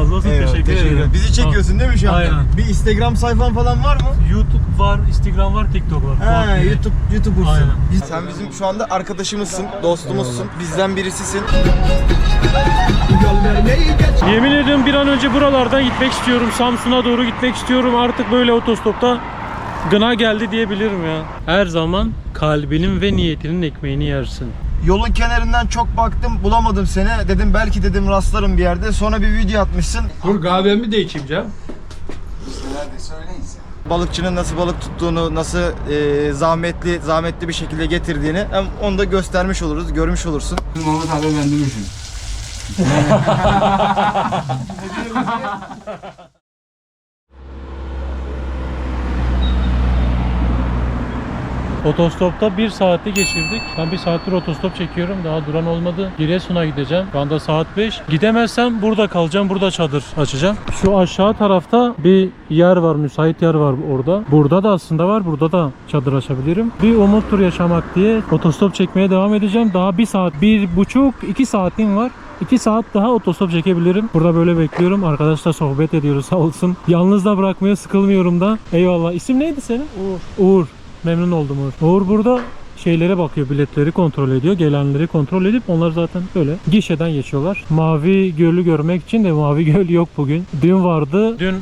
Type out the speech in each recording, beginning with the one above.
razı olsun. Eyvallah, teşekkür teşekkür ederim. Bizi çekiyorsun değil mi şu anda? Aynen. Bir Instagram sayfan falan var mı? YouTube var, Instagram var, TikTok var. Ha, Fuat Bey. YouTube YouTuber'sın. Aynen. Biz- Sen bizim şu anda arkadaşımızsın, dostumuzsun. Bizden birisisin. Yemin ediyorum bir an önce buralardan gitmek istiyorum. Samsun'a doğru gitmek istiyorum. Artık böyle otostopta gına geldi diyebilirim ya. Her zaman kalbinin ve niyetinin ekmeğini yersin. Yolun kenarından çok baktım, bulamadım seni. Dedim belki dedim rastlarım bir yerde. Sonra bir video atmışsın. Dur kahvemi de içeyim canım. Balıkçının nasıl balık tuttuğunu, nasıl e, zahmetli zahmetli bir şekilde getirdiğini hem onu da göstermiş oluruz, görmüş olursun. Mehmet abi ben demişim. Otostopta bir saati geçirdik. Ben bir saattir otostop çekiyorum. Daha duran olmadı. Giresun'a gideceğim. Şu anda saat 5. Gidemezsem burada kalacağım. Burada çadır açacağım. Şu aşağı tarafta bir yer var. Müsait yer var orada. Burada da aslında var. Burada da çadır açabilirim. Bir umut tur yaşamak diye otostop çekmeye devam edeceğim. Daha bir saat, bir buçuk, iki saatim var. 2 saat daha otostop çekebilirim. Burada böyle bekliyorum. Arkadaşlar sohbet ediyoruz sağ olsun. Yalnız da bırakmaya sıkılmıyorum da. Eyvallah. İsim neydi senin? Uğur. Uğur. Memnun oldum Uğur. Uğur burada şeylere bakıyor, biletleri kontrol ediyor, gelenleri kontrol edip onlar zaten böyle gişeden geçiyorlar. Mavi Gölü görmek için de Mavi Göl yok bugün. Dün vardı. Dün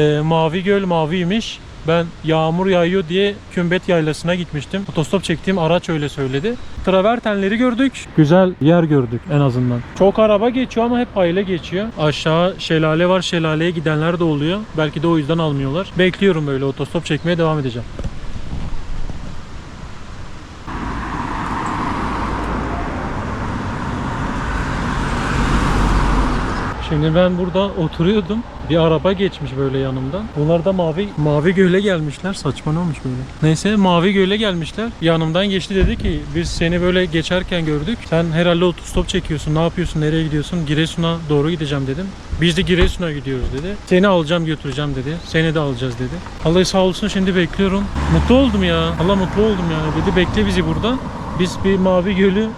e, Mavi Göl maviymiş. Ben yağmur yağıyor diye Kümbet Yaylası'na gitmiştim. Otostop çektiğim araç öyle söyledi. Travertenleri gördük. Güzel yer gördük en azından. Çok araba geçiyor ama hep aile geçiyor. Aşağı şelale var. Şelaleye gidenler de oluyor. Belki de o yüzden almıyorlar. Bekliyorum böyle otostop çekmeye devam edeceğim. Şimdi ben burada oturuyordum. Bir araba geçmiş böyle yanımdan. Bunlar da mavi mavi göle gelmişler. Saçma ne olmuş böyle. Neyse mavi göle gelmişler. Yanımdan geçti dedi ki biz seni böyle geçerken gördük. Sen herhalde otostop çekiyorsun. Ne yapıyorsun? Nereye gidiyorsun? Giresun'a doğru gideceğim dedim. Biz de Giresun'a gidiyoruz dedi. Seni alacağım götüreceğim dedi. Seni de alacağız dedi. Allah sağ olsun şimdi bekliyorum. Mutlu oldum ya. Allah mutlu oldum yani. Dedi bekle bizi burada. Biz bir mavi gölü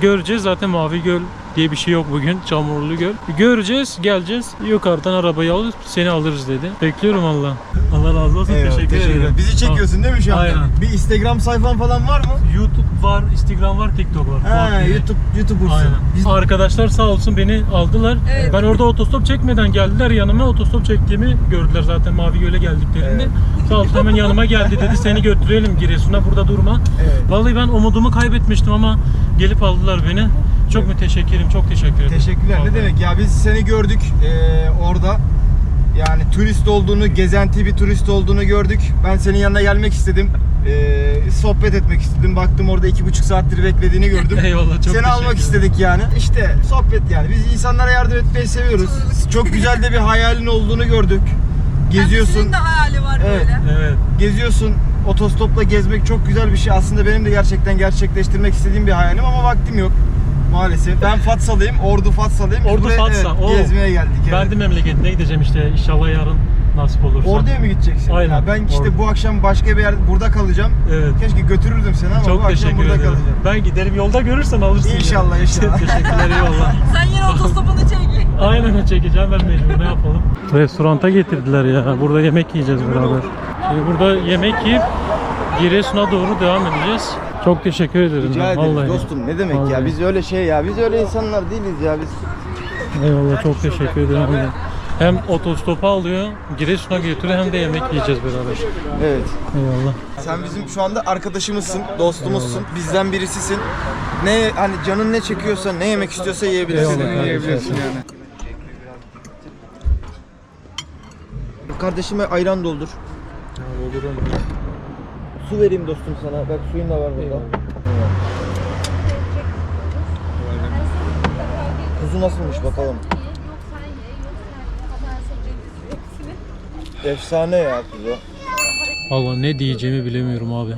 göreceğiz. Zaten mavi göl diye bir şey yok bugün. Çamurlu göl. Göreceğiz, geleceğiz. Yukarıdan arabayı alıp seni alırız dedi. Bekliyorum Allah. Allah razı olsun. Eyvallah, teşekkür, ederim. Bizi çekiyorsun değil mi şu anda? Aynen. Bir Instagram sayfan falan var mı? YouTube var, Instagram var, TikTok var. Ha, Fuat. YouTube YouTuber'sın. Aynen. Biz Arkadaşlar sağ olsun beni aldılar. Evet. Ben orada otostop çekmeden geldiler yanıma. Otostop çektiğimi gördüler zaten Mavi Göl'e geldiklerinde. Evet. Sağ olsun hemen yanıma geldi dedi seni götürelim Giresun'a burada durma. Evet. Vallahi ben umudumu kaybetmiştim ama gelip aldılar beni. Çok müteşekkirim, çok teşekkür ederim. Teşekkürler. Ne Vallahi. demek ya biz seni gördük eee, orada. Yani turist olduğunu, gezenti bir turist olduğunu gördük. Ben senin yanına gelmek istedim. Eee, sohbet etmek istedim. Baktım orada iki buçuk saattir beklediğini gördüm. Eyvallah çok Seni teşekkür almak ederim. istedik yani. İşte sohbet yani. Biz insanlara yardım etmeyi seviyoruz. Çok güzel de bir hayalin olduğunu gördük. Geziyorsun. Kendisinin de hayali var Evet. böyle. Evet. Geziyorsun. Otostopla gezmek çok güzel bir şey. Aslında benim de gerçekten gerçekleştirmek istediğim bir hayalim ama vaktim yok. Maalesef. Ben Fatsalıyım. Ordu Fatsalıyım. Ordu buraya, Fatsa, evet, oo. gezmeye geldik. Evet. Ben de memleketine gideceğim işte inşallah yarın nasip olursa. Ordu'ya mı gideceksin? Aynen, Ya ben işte Ordu. bu akşam başka bir yerde burada kalacağım. Evet. Keşke götürürdüm seni ama bu Çok akşam teşekkür burada ederim. kalacağım. Ben giderim yolda görürsen alırsın. İnşallah, yani. inşallah. Teşekkürler eyvallah. Sen yine otostopunu çek. Aynen çekeceğim ben mecbur ne yapalım. Restoranta getirdiler ya. Burada yemek yiyeceğiz beraber. Şimdi burada yemek yiyip Giresun'a doğru devam edeceğiz. Çok teşekkür ederim. Rica ederim vallahi. dostum. Ne demek Vallahi. ya? Biz öyle şey ya. Biz öyle insanlar değiliz ya. Biz Eyvallah çok teşekkür ederim. ya. Hem otostopa alıyor, Giresun'a götürüyor hem de yemek yiyeceğiz beraber. evet. Eyvallah. Sen bizim şu anda arkadaşımızsın, dostumuzsun, bizden birisisin. Ne hani canın ne çekiyorsa, ne yemek istiyorsa yiyebilirsin. Eyvallah kardeşim. yiyebilirsin yani. Kardeşime ayran doldur. Su vereyim dostum sana. Bak suyun da var burada. Kuzu nasılmış bakalım. Efsane ya kuzu. Valla ne diyeceğimi bilemiyorum abi.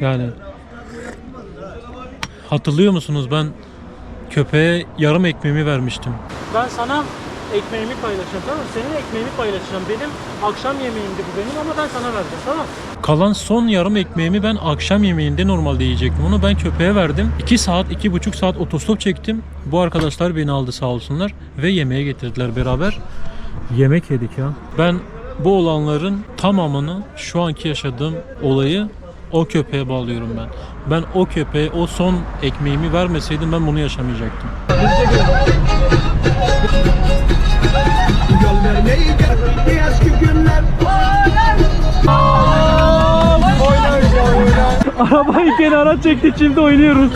Yani hatırlıyor musunuz ben köpeğe yarım ekmeğimi vermiştim. Ben sana ekmeğimi paylaşacağım tamam mı? Senin ekmeğini paylaşacağım. Benim akşam yemeğimdi bu benim ama ben sana verdim tamam Kalan son yarım ekmeğimi ben akşam yemeğinde normalde yiyecektim. Onu ben köpeğe verdim. 2 saat, iki buçuk saat otostop çektim. Bu arkadaşlar beni aldı sağ olsunlar ve yemeğe getirdiler beraber. Yemek yedik ya. Ben bu olanların tamamını şu anki yaşadığım olayı o köpeğe bağlıyorum ben. Ben o köpeğe o son ekmeğimi vermeseydim ben bunu yaşamayacaktım. Arabayı kenara çektik şimdi oynuyoruz.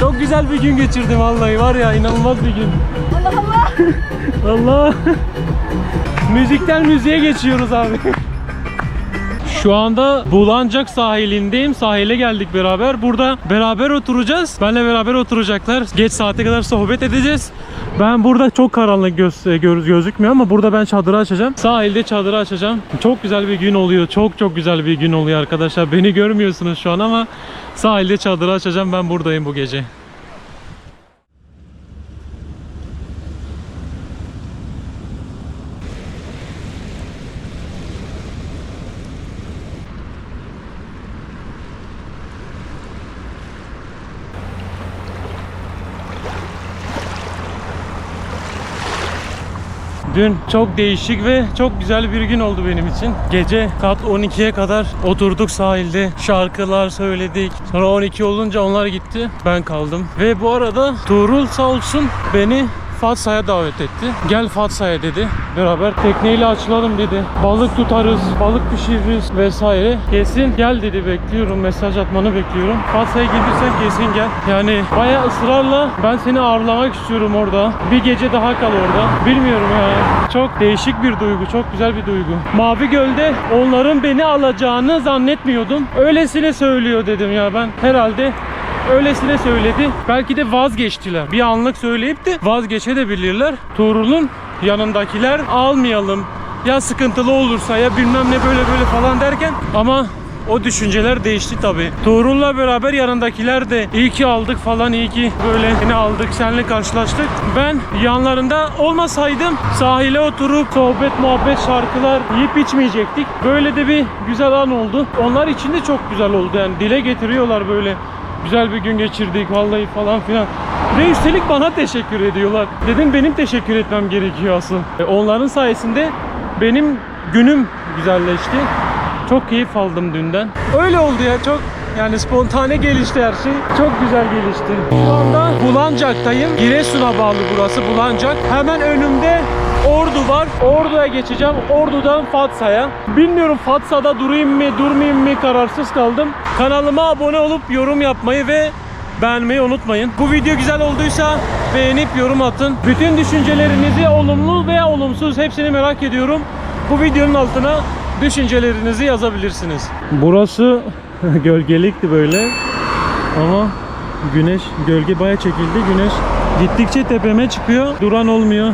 Çok güzel bir gün geçirdim vallahi var ya inanılmaz bir gün. Allah Allah. Allah. Müzikten müziğe geçiyoruz abi. Şu anda Bulancak sahilindeyim. Sahile geldik beraber. Burada beraber oturacağız. Benle beraber oturacaklar. Geç saate kadar sohbet edeceğiz. Ben burada çok karanlık göz, e, göz- gözükmüyor ama burada ben çadırı açacağım. Sahilde çadırı açacağım. Çok güzel bir gün oluyor. Çok çok güzel bir gün oluyor arkadaşlar. Beni görmüyorsunuz şu an ama sahilde çadırı açacağım. Ben buradayım bu gece. Dün çok değişik ve çok güzel bir gün oldu benim için. Gece saat 12'ye kadar oturduk sahilde. Şarkılar söyledik. Sonra 12 olunca onlar gitti. Ben kaldım. Ve bu arada Tuğrul sağ olsun beni Fatsa'ya davet etti. Gel Fatsa'ya dedi. Beraber tekneyle açılalım dedi. Balık tutarız, balık pişiririz vesaire. Kesin gel dedi bekliyorum. Mesaj atmanı bekliyorum. Fatsa'ya gelirsen kesin gel. Yani bayağı ısrarla ben seni ağırlamak istiyorum orada. Bir gece daha kal orada. Bilmiyorum ya. Çok değişik bir duygu. Çok güzel bir duygu. Mavi Göl'de onların beni alacağını zannetmiyordum. Öylesine söylüyor dedim ya ben. Herhalde Öylesine söyledi. Belki de vazgeçtiler. Bir anlık söyleyip de vazgeçebilirler. Tuğrul'un yanındakiler almayalım. Ya sıkıntılı olursa ya bilmem ne böyle böyle falan derken ama o düşünceler değişti tabi. Tuğrul'la beraber yanındakiler de iyi ki aldık falan iyi ki böyle yine aldık seninle karşılaştık. Ben yanlarında olmasaydım sahile oturup sohbet muhabbet şarkılar yiyip içmeyecektik. Böyle de bir güzel an oldu. Onlar için de çok güzel oldu yani dile getiriyorlar böyle güzel bir gün geçirdik vallahi falan filan. Ve üstelik bana teşekkür ediyorlar. Dedim benim teşekkür etmem gerekiyor asıl. E, Onların sayesinde benim günüm güzelleşti. Çok keyif aldım dünden. Öyle oldu ya çok yani spontane gelişti her şey. Çok güzel gelişti. Şu anda Bulancak'tayım. Giresun'a bağlı burası Bulancak. Hemen önümde Ordu var. Ordu'ya geçeceğim. Ordu'dan Fatsa'ya. Bilmiyorum Fatsa'da durayım mı, durmayayım mı kararsız kaldım. Kanalıma abone olup yorum yapmayı ve beğenmeyi unutmayın. Bu video güzel olduysa beğenip yorum atın. Bütün düşüncelerinizi olumlu veya olumsuz hepsini merak ediyorum. Bu videonun altına düşüncelerinizi yazabilirsiniz. Burası gölgelikti böyle. Ama güneş, gölge baya çekildi. Güneş gittikçe tepeme çıkıyor. Duran olmuyor.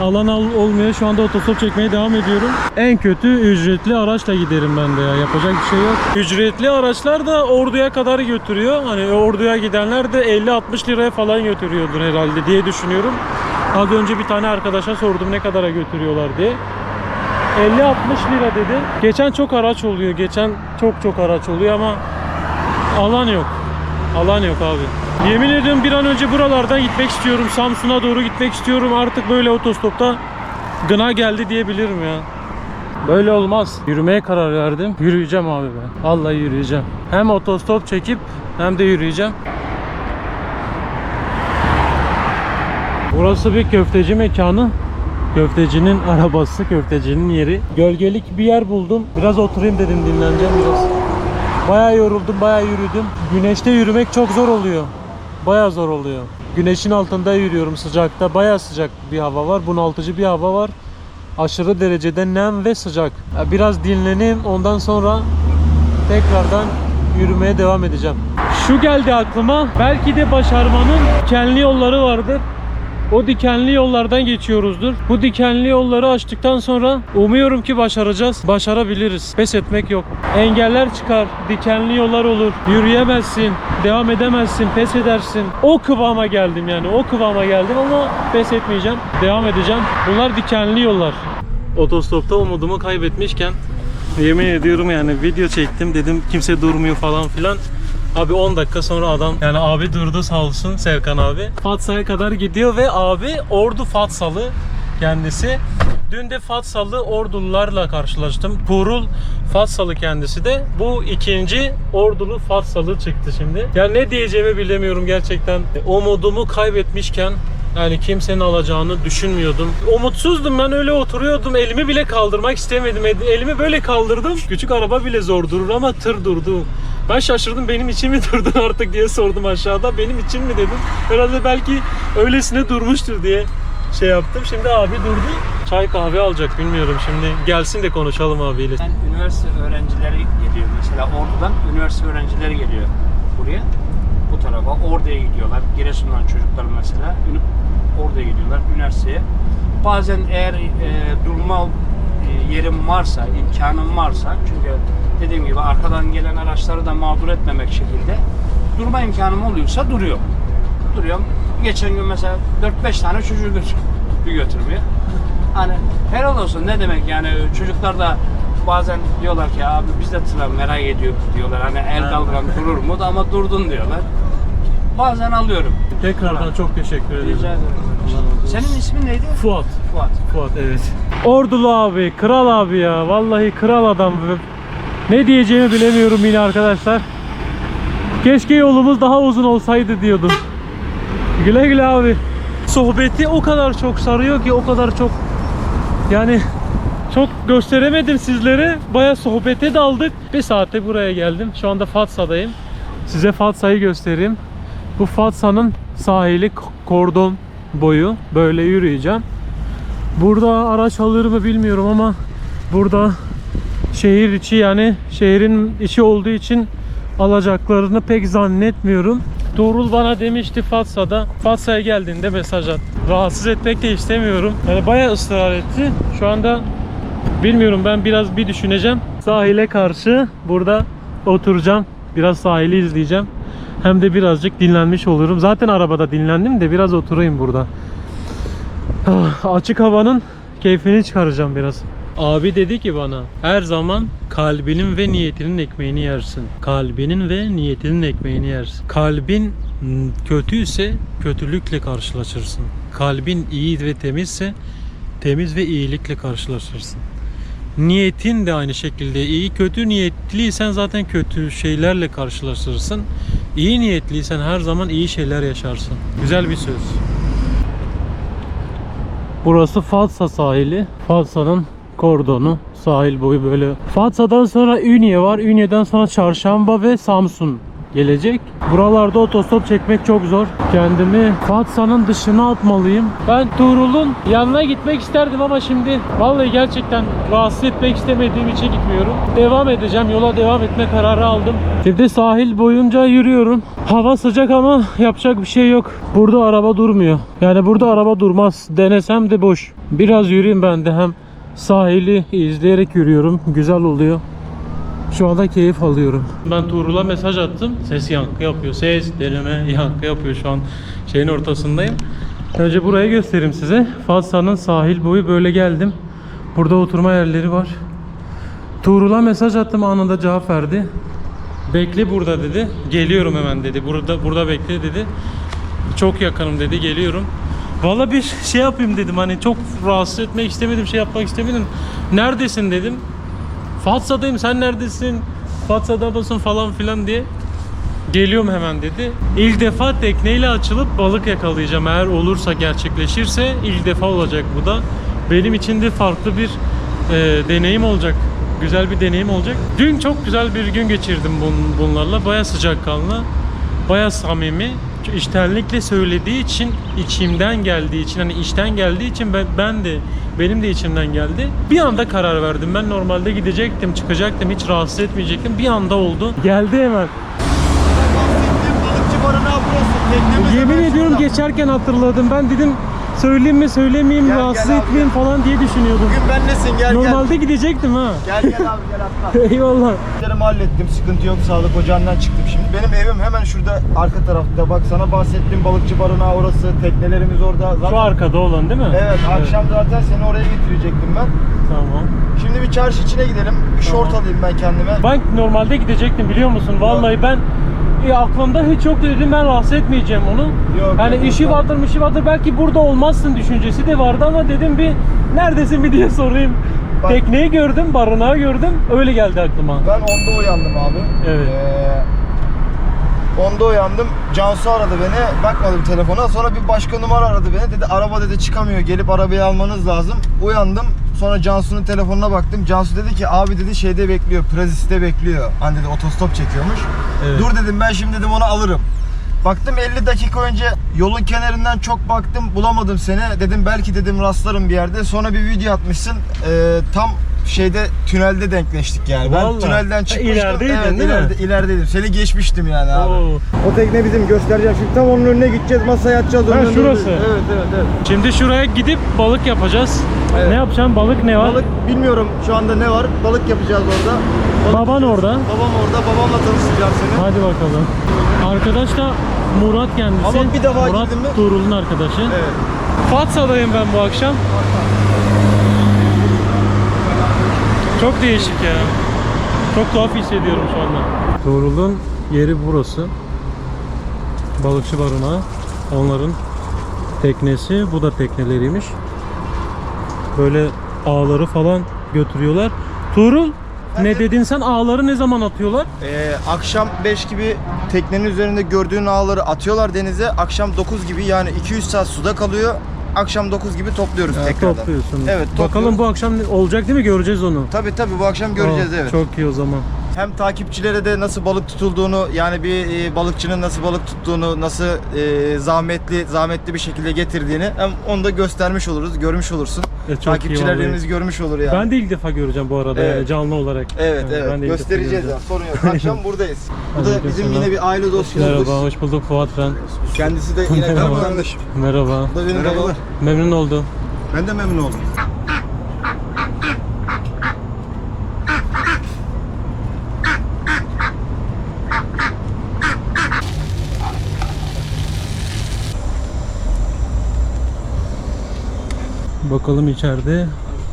Alan al- olmuyor. Şu anda otostop çekmeye devam ediyorum. En kötü ücretli araçla giderim ben de ya. Yapacak bir şey yok. Ücretli araçlar da Ordu'ya kadar götürüyor. Hani Ordu'ya gidenler de 50-60 liraya falan götürüyordur herhalde diye düşünüyorum. Az önce bir tane arkadaşa sordum ne kadara götürüyorlar diye. 50-60 lira dedi. Geçen çok araç oluyor. Geçen çok çok araç oluyor ama alan yok. Alan yok abi. Yemin ediyorum bir an önce buralardan gitmek istiyorum. Samsun'a doğru gitmek istiyorum. Artık böyle otostopta gına geldi diyebilirim ya. Böyle olmaz. Yürümeye karar verdim. Yürüyeceğim abi ben. Vallahi yürüyeceğim. Hem otostop çekip hem de yürüyeceğim. Burası bir köfteci mekanı. Köftecinin arabası, köftecinin yeri. Gölgelik bir yer buldum. Biraz oturayım dedim dinleneceğim biraz. Bayağı yoruldum, bayağı yürüdüm. Güneşte yürümek çok zor oluyor. Bayağı zor oluyor. Güneşin altında yürüyorum sıcakta. Bayağı sıcak bir hava var. Bunaltıcı bir hava var. Aşırı derecede nem ve sıcak. Biraz dinleneyim ondan sonra tekrardan yürümeye devam edeceğim. Şu geldi aklıma. Belki de başarmanın kendi yolları vardır. O dikenli yollardan geçiyoruzdur. Bu dikenli yolları açtıktan sonra umuyorum ki başaracağız. Başarabiliriz. Pes etmek yok. Engeller çıkar, dikenli yollar olur. Yürüyemezsin, devam edemezsin, pes edersin. O kıvama geldim yani. O kıvama geldim ama pes etmeyeceğim. Devam edeceğim. Bunlar dikenli yollar. Otostopta umudumu kaybetmişken yemin ediyorum yani video çektim dedim kimse durmuyor falan filan. Abi 10 dakika sonra adam yani abi durdu sağ olsun Serkan abi. Fatsa'ya kadar gidiyor ve abi Ordu Fatsalı kendisi. Dün de Fatsalı Ordulularla karşılaştım. Tuğrul Fatsalı kendisi de. Bu ikinci Ordulu Fatsalı çıktı şimdi. Yani ne diyeceğimi bilemiyorum gerçekten. Umudumu kaybetmişken yani kimsenin alacağını düşünmüyordum. Umutsuzdum ben öyle oturuyordum. Elimi bile kaldırmak istemedim. Elimi böyle kaldırdım. Küçük araba bile zor durur ama tır durdu. Ben şaşırdım benim için mi durdun artık diye sordum aşağıda. Benim için mi dedim. Herhalde belki öylesine durmuştur diye şey yaptım. Şimdi abi durdu. Çay kahve alacak bilmiyorum şimdi. Gelsin de konuşalım abiyle. Yani üniversite öğrencileri geliyor mesela Ordu'dan üniversite öğrencileri geliyor buraya bu tarafa Ordu'ya gidiyorlar Giresun'dan çocuklar mesela Ordu'ya gidiyorlar üniversiteye bazen eğer e, durma yerim varsa imkanım varsa çünkü dediğim gibi arkadan gelen araçları da mağdur etmemek şekilde durma imkanım oluyorsa duruyor duruyorum. Geçen gün mesela 4-5 tane çocuğu bir götürmeye. Hani helal olsun. Ne demek yani? Çocuklar da bazen diyorlar ki abi biz de tıra merak ediyor diyorlar. Hani el kaldıran durur mu? Da ama durdun diyorlar. Bazen alıyorum. Tekrardan çok teşekkür ederim. Rica ederim. Senin ismin neydi? Fuat. Fuat. Fuat evet. Ordulu abi, kral abi ya. Vallahi kral adam. Ne diyeceğimi bilemiyorum yine arkadaşlar. Keşke yolumuz daha uzun olsaydı diyordum. Güle güle abi. Sohbeti o kadar çok sarıyor ki o kadar çok yani çok gösteremedim sizlere. Baya sohbete daldık. Bir saatte buraya geldim. Şu anda Fatsa'dayım. Size Fatsa'yı göstereyim. Bu Fatsa'nın sahili kordon boyu. Böyle yürüyeceğim. Burada araç alır mı bilmiyorum ama burada şehir içi yani şehrin içi olduğu için alacaklarını pek zannetmiyorum. Tuğrul bana demişti Fatsa'da. Fatsa'ya geldiğinde mesaj at. Rahatsız etmek de istemiyorum. Yani bayağı ısrar etti. Şu anda bilmiyorum ben biraz bir düşüneceğim. Sahile karşı burada oturacağım. Biraz sahili izleyeceğim. Hem de birazcık dinlenmiş olurum. Zaten arabada dinlendim de biraz oturayım burada. Ah, Açık havanın keyfini çıkaracağım biraz. Abi dedi ki bana her zaman kalbinin ve niyetinin ekmeğini yersin. Kalbinin ve niyetinin ekmeğini yersin. Kalbin kötüyse kötülükle karşılaşırsın. Kalbin iyi ve temizse temiz ve iyilikle karşılaşırsın. Niyetin de aynı şekilde iyi. Kötü niyetliysen zaten kötü şeylerle karşılaşırsın. İyi niyetliysen her zaman iyi şeyler yaşarsın. Güzel bir söz. Burası Fatsa sahili. Fatsa'nın kordonu. Sahil boyu böyle. Fatsa'dan sonra Ünye var. Ünye'den sonra Çarşamba ve Samsun gelecek. Buralarda otostop çekmek çok zor. Kendimi Fatsa'nın dışına atmalıyım. Ben Tuğrul'un yanına gitmek isterdim ama şimdi vallahi gerçekten rahatsız etmek istemediğim için gitmiyorum. Devam edeceğim. Yola devam etme kararı aldım. Şimdi sahil boyunca yürüyorum. Hava sıcak ama yapacak bir şey yok. Burada araba durmuyor. Yani burada araba durmaz. Denesem de boş. Biraz yürüyeyim ben de hem sahili izleyerek yürüyorum. Güzel oluyor. Şu anda keyif alıyorum. Ben Tuğrul'a mesaj attım. Ses yankı yapıyor. Ses deneme yankı yapıyor şu an. Şeyin ortasındayım. Önce burayı göstereyim size. Fatsa'nın sahil boyu böyle geldim. Burada oturma yerleri var. Tuğrul'a mesaj attım anında cevap verdi. Bekle burada dedi. Geliyorum hemen dedi. Burada burada bekle dedi. Çok yakınım dedi. Geliyorum. Valla bir şey yapayım dedim. Hani çok rahatsız etmek istemedim. Şey yapmak istemedim. Neredesin dedim. Fatsa'dayım sen neredesin? Fatsa'da mısın falan filan diye. Geliyorum hemen dedi. İlk defa tekneyle açılıp balık yakalayacağım. Eğer olursa gerçekleşirse ilk defa olacak bu da. Benim için de farklı bir e, deneyim olacak. Güzel bir deneyim olacak. Dün çok güzel bir gün geçirdim bun, bunlarla. Baya sıcakkanlı, baya samimi. İştenlikle söylediği için, içimden geldiği için, hani içten geldiği için ben, ben de benim de içimden geldi. Bir anda karar verdim. Ben normalde gidecektim, çıkacaktım, hiç rahatsız etmeyecektim. Bir anda oldu. Geldi hemen. Yemin ediyorum geçerken hatırladım. Ben dedim söyleyeyim mi söylemeyeyim Gel, rahatsız gel etmeyeyim falan diye düşünüyordum. Bugün benlesin gel Normalde gidecektim ha. gel. Gel gel abi gel atla. Eyvallah. İşlerimi hallettim. Sıkıntı yok. Sağlık ocağından çıktım şimdi. Benim evim hemen şurada arka tarafta. Bak sana bahsettiğim balıkçı barınağı orası. Teknelerimiz orada. Zaten... Şu arkada olan değil mi? Evet, akşam zaten seni oraya getirecektim ben. Tamam. Şimdi bir çarşı içine gidelim. Bir şort Tamam. alayım ben kendime. Ben normalde gidecektim biliyor musun? Vallahi ben e, aklımda hiç yoktu dedim ben rahatsız etmeyeceğim onu. Yok, yani yok, işi yok. vardır işi vardır belki burada olmazsın düşüncesi de vardı ama dedim bir neredesin bir diye sorayım. Bak- Tekneyi gördüm, barınağı gördüm. Öyle geldi aklıma. Ben onda uyandım abi. Evet. Ee, onda uyandım. Cansu aradı beni. Bakmadım telefona. Sonra bir başka numara aradı beni. Dedi araba dedi çıkamıyor. Gelip arabayı almanız lazım. Uyandım. Sonra Cansu'nun telefonuna baktım. Cansu dedi ki abi dedi şeyde bekliyor. Prazis'te bekliyor. Hani dedi otostop çekiyormuş. Evet. Dur dedim ben şimdi dedim onu alırım. Baktım 50 dakika önce yolun kenarından çok baktım bulamadım seni. Dedim belki dedim rastlarım bir yerde. Sonra bir video atmışsın. Ee, tam şeyde tünelde denkleştik yani. Ben Vallahi. tünelden Ha, çıkmıştım. ilerideydin, evet, değil mi? ileride, ilerideydim. Seni geçmiştim yani abi. Oo. O tekne bizim göstereceğim. Şimdi tam onun önüne gideceğiz. Masaya atacağız. Ha, onun önüne- şurası. Evet evet evet. Şimdi şuraya gidip balık yapacağız. Evet. Ne yapacağım? Balık ne var? Balık bilmiyorum şu anda ne var. Balık yapacağız orada. Balık Baban orada. Babam orada. Babamla tanıştıracağım seni. Hadi bakalım. Arkadaş da Murat kendisi. Ama bir defa Murat girdin mi? Tuğrul'un arkadaşı. Evet. Fatsa'dayım ben bu akşam. Çok değişik ya. Çok tuhaf hissediyorum şu anda. Tuğrul'un yeri burası. Balıkçı barınağı. Onların teknesi. Bu da tekneleriymiş. Böyle ağları falan götürüyorlar. Tuğrul ne dedin sen ağları ne zaman atıyorlar? Ee, akşam 5 gibi teknenin üzerinde gördüğün ağları atıyorlar denize. Akşam 9 gibi yani 200 saat suda kalıyor. Akşam 9 gibi topluyoruz Ha, tekrardan. Topluyorsun. Evet, Bakalım topluyoruz. bu akşam olacak değil mi? Göreceğiz onu. Tabi tabi bu akşam göreceğiz Aa, evet. Çok iyi o zaman. Hem takipçilere de nasıl balık tutulduğunu yani bir e, balıkçının nasıl balık tuttuğunu nasıl e, zahmetli zahmetli bir şekilde getirdiğini hem onu da göstermiş oluruz görmüş olursun. E, çok iyi Takipçilerimiz vallahi. görmüş olur yani. Ben de ilk defa göreceğim bu arada Evet. yani canlı olarak. Evet Yani evet ben de ilk defa göstereceğiz ya sorun yok. Akşam buradayız. Bu da Aleyküm bizim selam. yine bir aile dostumuz. Merhaba, hoş bulduk Fuat ben. Kendisi de yine Merhaba. kardeşim. Merhaba. Bu da benim babam. Memnun oldum. Ben de memnun oldum. Bakalım içeride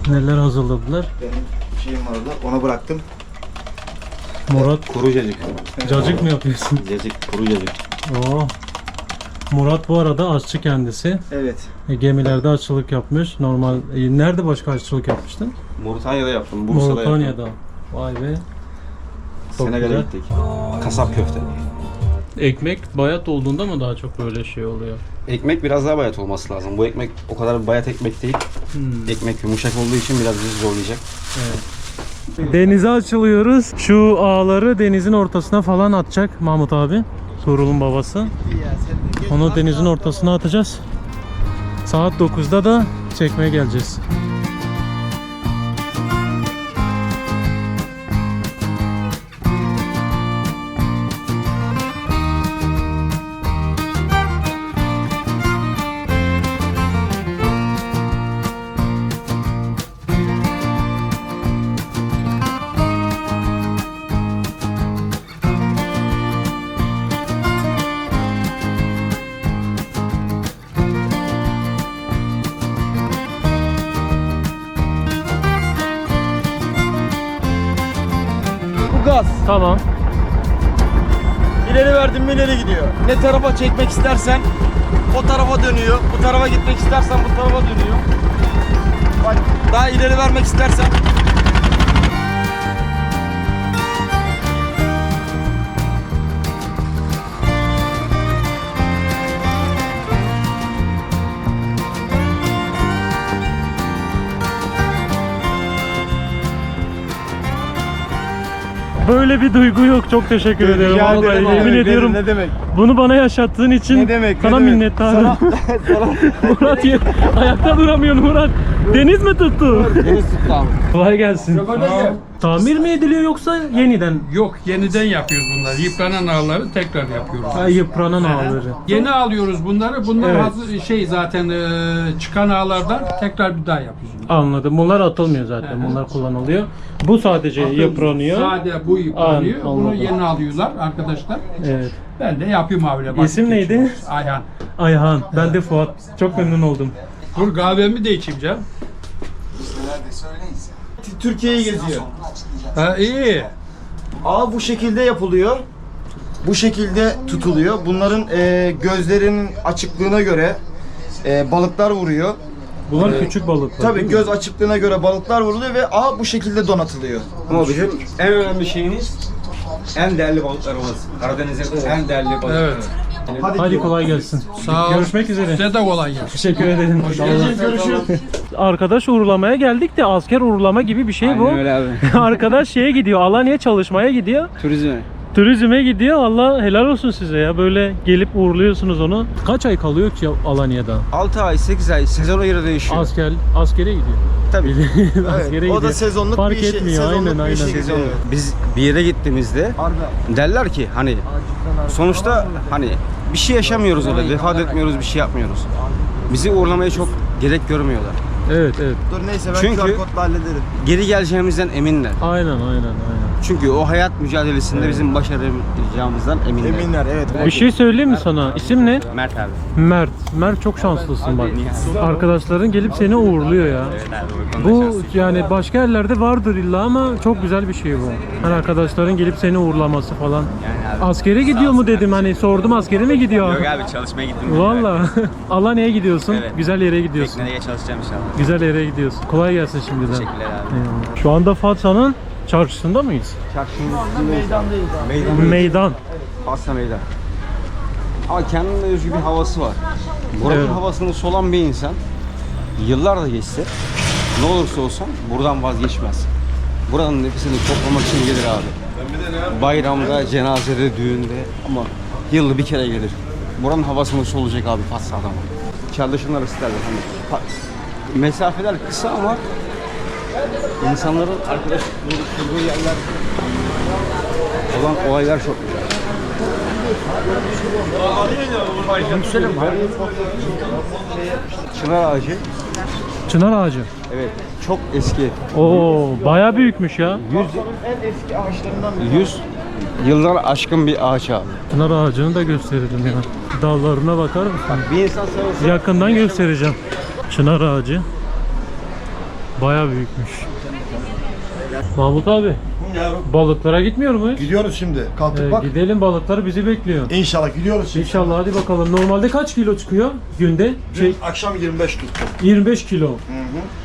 neler hazırladılar. Benim şeyim vardı ona bıraktım. Murat Kuru cacık. cacık mı yapıyorsun? Cacık, kuru cacık. Oo. Murat bu arada aşçı kendisi. Evet. E, Gemilerde aşçılık yapmış. Normal e, nerede başka aşçılık yapmıştın? Moritanya'da yaptım, Bursa'da yaptım. Moritanya'da. Vay be. Çok Senegal'e güzel. gittik. Kasap köfte. Ekmek bayat olduğunda mı daha çok böyle şey oluyor? Ekmek biraz daha bayat olması lazım. Bu ekmek o kadar bayat ekmek değil. Hmm. Ekmek yumuşak olduğu için biraz bizi zorlayacak. Denize açılıyoruz. Şu ağları denizin ortasına falan atacak Mahmut abi. Tuğrul'un babası. Onu denizin ortasına atacağız. Saat 9'da da çekmeye geleceğiz. Gaz. Tamam. İleri verdim mi ileri gidiyor. Ne tarafa çekmek istersen o tarafa dönüyor. Bu tarafa gitmek istersen bu tarafa dönüyor. Bak daha ileri vermek istersen Böyle bir duygu yok. Çok teşekkür ederim. Rica Vallahi ederim abi. yemin Ne- ediyorum. Ne demek? Bunu bana yaşattığın için Ne demek? sana ne demek? minnettarım. Sana, sana Murat ye- ayakta duramıyorsun Murat. Deniz mi tuttu? Deniz tuttu abi. Kolay gelsin. Tamir mi ediliyor yoksa yeniden? Yok yeniden yapıyoruz bunları. Yıpranan ağları tekrar yapıyoruz. Ha, yıpranan ağları. Yeni alıyoruz bunları. Bunlar Evet. hazır şey zaten e, çıkan ağlardan tekrar bir daha yapıyoruz. Anladım. Bunlar atılmıyor zaten. Bunlar kullanılıyor. Bu sadece yıpranıyor. Sade bu yıpranıyor. An- Bunu anladım. yeni alıyorlar arkadaşlar. Evet. Ben de yapayım abiyle. vakit İsim neydi? geçiriyoruz. Ayhan. Ayhan. Ben de Fuat. Çok memnun oldum. Dur kahvemi de içeyim canım. Türkiye'yi geziyor. Ha, iyi. Ağ bu şekilde yapılıyor. Bu şekilde tutuluyor. Bunların e, gözlerinin açıklığına göre e, balıklar vuruyor. Bunlar küçük balıklar. Tabii göz açıklığına göre balıklar vuruluyor ve ağ bu şekilde donatılıyor. Ama bizim en önemli şeyimiz en değerli balıklarımız. Karadeniz'in en değerli balıkları. Evet. Hadi kolay gelsin. Sağ ol. Görüşmek üzere. Size de kolay gelsin. Teşekkür ederim. Görüşürüz. Arkadaş uğurlamaya geldik de asker uğurlama gibi bir şey bu. Aynen öyle abi. Arkadaş şeye gidiyor. Alanya'ya çalışmaya gidiyor. Turizme. Turizme gidiyor. Allah helal olsun size ya. Böyle gelip uğurluyorsunuz onu. Kaç ay kalıyor ki Alanya'da? 6 ay, 8 ay sezona göre değişiyor. Asker askere gidiyor. Tabii. askere o da gidiyor. sezonluk Fark bir şey. etmiyor. Sezonluk aynen bir aynen. şey. Sezon. Evet. Biz bir yere gittiğimizde derler ki hani sonuçta hani bir şey yaşamıyoruz orada, vefat etmiyoruz, bir şey yapmıyoruz. Bizi uğurlamaya çok gerek görmüyorlar. Evet evet. Dur neyse ben Çünkü- QR kodla hallederim. Geri geleceğimizden eminler. Aynen aynen aynen. Çünkü o hayat mücadelesinde bizim başarabileceğimizden eminler. Eminler evet. Bir şey söyleyeyim mi sana? İsim ne? Mert abi. Mert. Mert çok şanslısın bak. Arkadaşların gelip seni uğurluyor ya. Bu yani başka yerlerde vardır illa ama çok güzel bir şey bu. Hani arkadaşların gelip seni uğurlaması falan. Askere gidiyor mu dedim hani sordum askere mi gidiyor? Yok abi çalışmaya gittim. Valla. Alanya'ya gidiyorsun. Evet. Güzel yere gidiyorsun. Tekneye çalışacağım inşallah. Güzel yere gidiyorsun. Kolay gelsin şimdiden. Teşekkürler abi. Eyvallah. Şu anda Fatsa'nın çarşısında mıyız? Meydandayız. Meydan. Meydan. Asla meydan. Ama kendine özgü bir havası var. Buranın Evet. havasını solan bir insan yıllar da geçse ne olursa olsun buradan vazgeçmez. Buranın nefesini toplamak için gelir abi. Bayramda, cenazede, düğünde ama yılda bir kere gelir. Buranın havasını solacak abi Fatsa adamı. Çardaşınlar isterler hani. fa- Mesafeler kısa ama insanların arkadaş buluşturduğu yerler olan olaylar çok güzel. Çınar ağacı. Çınar ağacı. Evet. Çok eski. Oo, baya büyükmüş ya. 100 En eski ağaçlarından biri. 100 yıllar aşkın bir ağaç abi. Çınar ağacını da gösterelim ya. Dallarına bakar mısın? Bir insan sayısı Yakından göstereceğim. Çınar ağacı. Baya büyükmüş. Mahmut abi, balıklara gitmiyor muyuz? Gidiyoruz şimdi. Kalktık Ee, bak. gidelim balıklar bizi bekliyor. İnşallah gidiyoruz şimdi. İnşallah hadi bakalım. Normalde kaç kilo çıkıyor günde? Şey Dün akşam 25 tuttum. 25 kilo.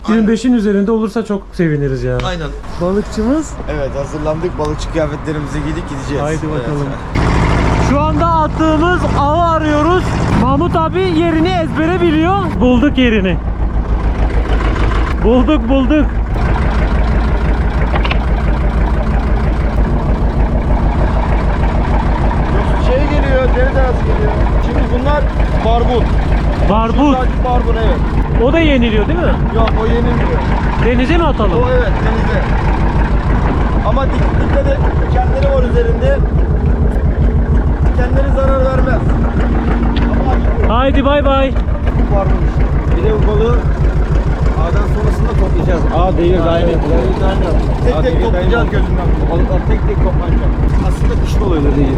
25'in üzerinde olursa çok seviniriz yani. Aynen. Balıkçımız. Evet hazırlandık. Balıkçı kıyafetlerimizi giydik gideceğiz. Haydi bakalım. Şu anda attığımız avı arıyoruz. Mahmut abi yerini ezbere biliyor. Bulduk yerini. Bulduk bulduk. Şey geliyor, deniz arası geliyor. Şimdi bunlar barbun. Sadece barbun evet. O da yeniliyor değil mi? Yok o yenilmiyor. Denize mi atalım? O evet denize. Ama dik- dikkat et dikenleri var üzerinde. Dikenleri zarar vermez. Ama Haydi bay bay. bu barbun işte. bir de bu balığı ağdan sonrasında toplayacağız. Ağ devir daim ediyor. Tek tek toplayacağız gözünden. Balıklar tek tek toplanacak. Aslında kış balığı da değil.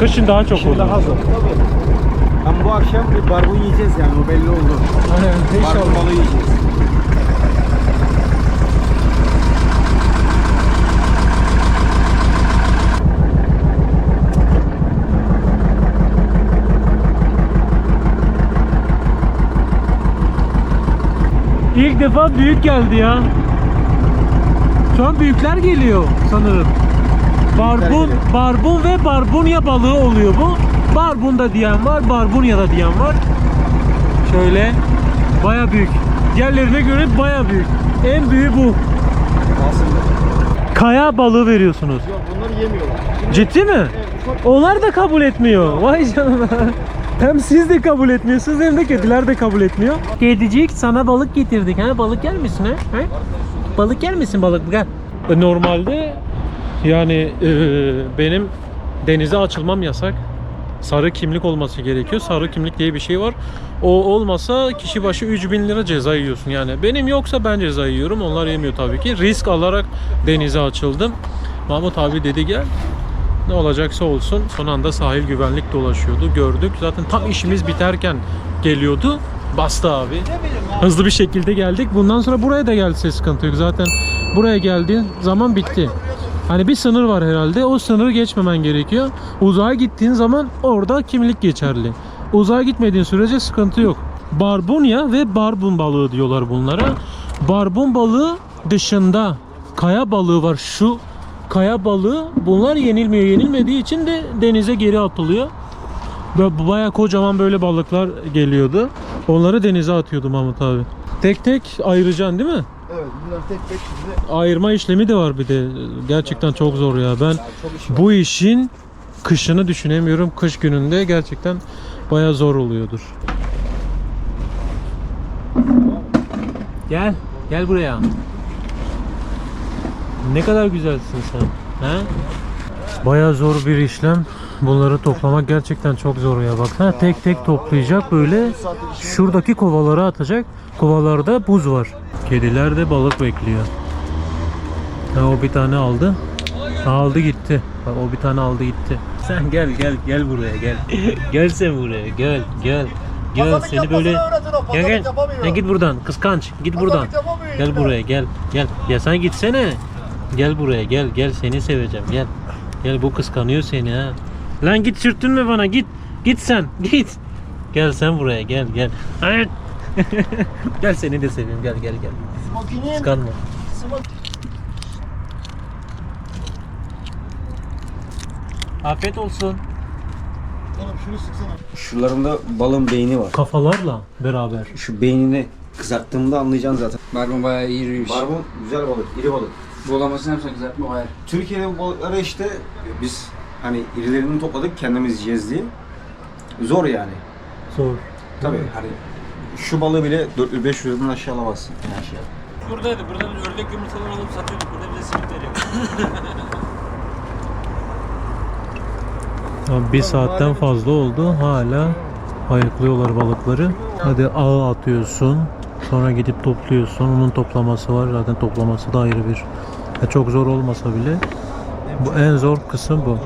Kışın daha çok olur. Daha zor. Ama bu akşam bir barbun yiyeceğiz yani o belli oldu. Barbun balığı yiyeceğiz. İlk defa büyük geldi ya. Şu an büyükler geliyor sanırım. Barbun, barbun ve barbunya balığı oluyor bu. Barbun da diyen var, barbunya da diyen var. Şöyle baya büyük. Diğerlerine göre baya büyük. En büyüğü bu. Kaya balığı veriyorsunuz. Yok bunları yemiyorlar. Ciddi mi? Onlar da kabul etmiyor. Vay canına. Hem siz de kabul etmiyorsunuz hem de kediler de kabul etmiyor. Kedicik sana balık getirdik. Ha balık yer misin ha? ha? Balık yer misin balık? Gel. E, Normalde yani e, benim denize açılmam yasak. Sarı kimlik olması gerekiyor. Sarı kimlik diye bir şey var. O olmasa kişi başı 3000 lira ceza yiyorsun yani. Benim yoksa ben ceza yiyorum. Onlar yemiyor tabii ki. Risk alarak denize açıldım. Mahmut abi dedi gel. Ne olacaksa olsun. Son anda sahil güvenlik dolaşıyordu. Gördük. Zaten tam işimiz biterken geliyordu. Bastı abi. Hızlı bir şekilde geldik. Bundan sonra buraya da gelse sıkıntı yok. Zaten buraya geldiğin zaman bitti. Hani bir sınır var herhalde. O sınırı geçmemen gerekiyor. Uzağa gittiğin zaman orada kimlik geçerli. Uzağa gitmediğin sürece sıkıntı yok. Barbunya ve barbun balığı diyorlar bunlara. Barbun balığı dışında kaya balığı var. Şu kaya balığı bunlar yenilmiyor. Yenilmediği için de denize geri atılıyor. Böyle Baya kocaman böyle balıklar geliyordu. Onları denize atıyordu Mahmut abi. Tek tek ayıracaksın değil mi? Evet bunlar tek tek şimdi Ayırma işlemi de var bir de. Gerçekten çok zor ya. Ben bu işin kışını düşünemiyorum. Kış gününde gerçekten baya zor oluyordur. Gel. Gel buraya. Ne kadar güzelsin sen. He? Baya zor bir işlem. Bunları toplamak gerçekten çok zor ya. Baksana tek tek toplayacak böyle. Şuradaki kovalara atacak. Kovalarda buz var. Kediler de balık bekliyor. Ha, o bir tane aldı. Ha, aldı gitti. Bak, o bir tane aldı gitti. Sen gel gel gel buraya gel. gel sen buraya gel gel. Gel seni böyle gel gel. Sen git buradan kıskanç. Git buradan. Gel buraya gel gel. Ya sen gitsene. Gel buraya gel gel seni seveceğim gel. Gel bu kıskanıyor seni ha. Lan git sürtünme bana git. Git sen git. Gel sen buraya gel gel. Hayır. gel seni de seveyim gel gel gel. Kıskanma. Afiyet olsun. Oğlum şunu sıksana. Şuralarında balın beyni var. Kafalarla beraber. Şu beynini kızarttığımda anlayacaksın zaten. Barbun bayağı iyi yürüyüş. Barbun güzel balık, iri balık. Bulamasını yapsak kızartma hayır. Türkiye'de bu balıkları işte biz hani irilerini topladık kendimiz yiyeceğiz diye. Zor yani. Zor. Tabii hani şu balığı bile 400-500 liradan aşağı alamazsın. Yani aşağı. Buradaydı. Buradan ördek yumurtaları alıp satıyorduk. Burada bize simit veriyor. Abi bir saatten fazla oldu. Hala ayıklıyorlar balıkları. Hadi ağa atıyorsun. Sonra gidip topluyorsun. Onun toplaması var. Zaten toplaması da ayrı bir. Ya çok zor olmasa bile. Bu en zor kısım bu.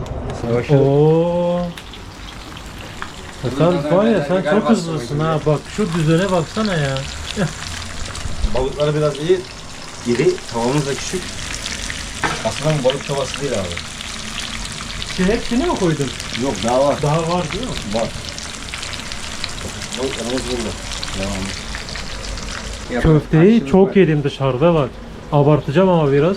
Oo. Ya Sen var ya sen çok hızlısın ha. Bak şu düzene baksana ya. Balıkları biraz iyi. İri, tavamız da küçük. Aslında bu balık tavası değil abi. Şey hepsini mi koydun? Yok daha var. Daha var değil mi? Var. Balıklarımız burada. Devamlı. Köfteyi çok yedim dışarıda bak. Abartacağım ama biraz.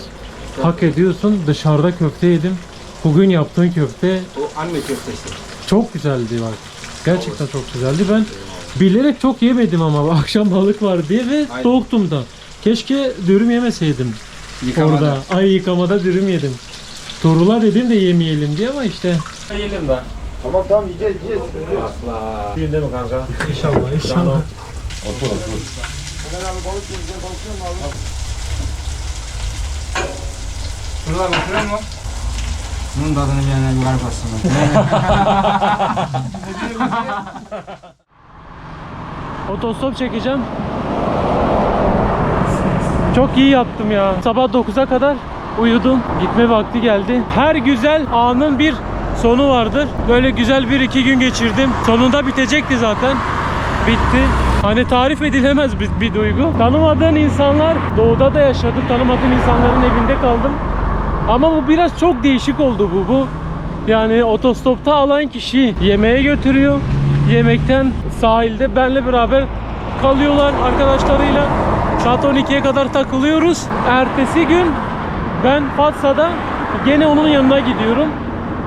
Hak ediyorsun. Dışarıda köfte yedim. Bugün yaptığın köfte O anne köftesi. çok güzeldi bak. Gerçekten çok güzeldi. Ben bilerek çok yemedim ama akşam balık var diye ve Aynen. soğuktum da. Keşke dürüm yemeseydim Yıkamada. orada. Ay yıkamada dürüm yedim. Torula dedim de yemeyelim diye ama işte. Yiyelim ben. Tamam tamam yiyeceğiz yiyeceğiz. Yiyin değil mi kanka? İnşallah inşallah. Otur otur. Şuralar oturuyor mu? Bunun tadını bir bir garip aslında. Otostop çekeceğim. Çok iyi yaptım ya. Sabah 9'a kadar uyudum. Gitme vakti geldi. Her güzel anın bir sonu vardır. Böyle güzel bir iki gün geçirdim. Sonunda bitecekti zaten. Bitti. Hani tarif edilemez bir, bir duygu. Tanımadığın insanlar, doğuda da yaşadım. Tanımadığım insanların evinde kaldım. Ama bu biraz çok değişik oldu bu. Bu yani otostopta alan kişi yemeğe götürüyor. Yemekten sahilde benle beraber kalıyorlar arkadaşlarıyla. Saat 12'ye kadar takılıyoruz. Ertesi gün ben Fatsa'da gene onun yanına gidiyorum.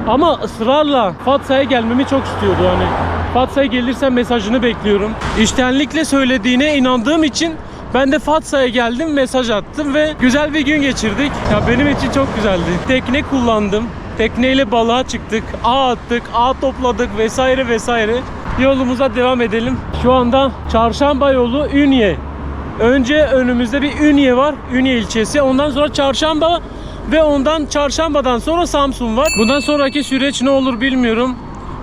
Ama ısrarla Fatsa'ya gelmemi çok istiyordu hani. Fatsa'ya gelirsen mesajını bekliyorum. İştenlikle söylediğine inandığım için ben de Fatsa'ya geldim, mesaj attım ve güzel bir gün geçirdik. Ya benim için çok güzeldi. Tekne kullandım. Tekneyle balığa çıktık, ağ attık, ağ topladık vesaire vesaire. Yolumuza devam edelim. Şu anda Çarşamba yolu Ünye Önce önümüzde bir Ünye var. Ünye ilçesi. Ondan sonra Çarşamba ve ondan Çarşamba'dan sonra Samsun var. Bundan sonraki süreç ne olur bilmiyorum.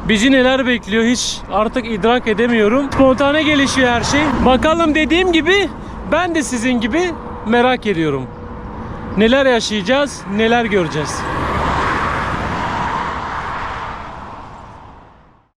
Bizi neler bekliyor hiç artık idrak edemiyorum. Spontane gelişiyor her şey. Bakalım dediğim gibi ben de sizin gibi merak ediyorum. Neler yaşayacağız, neler göreceğiz.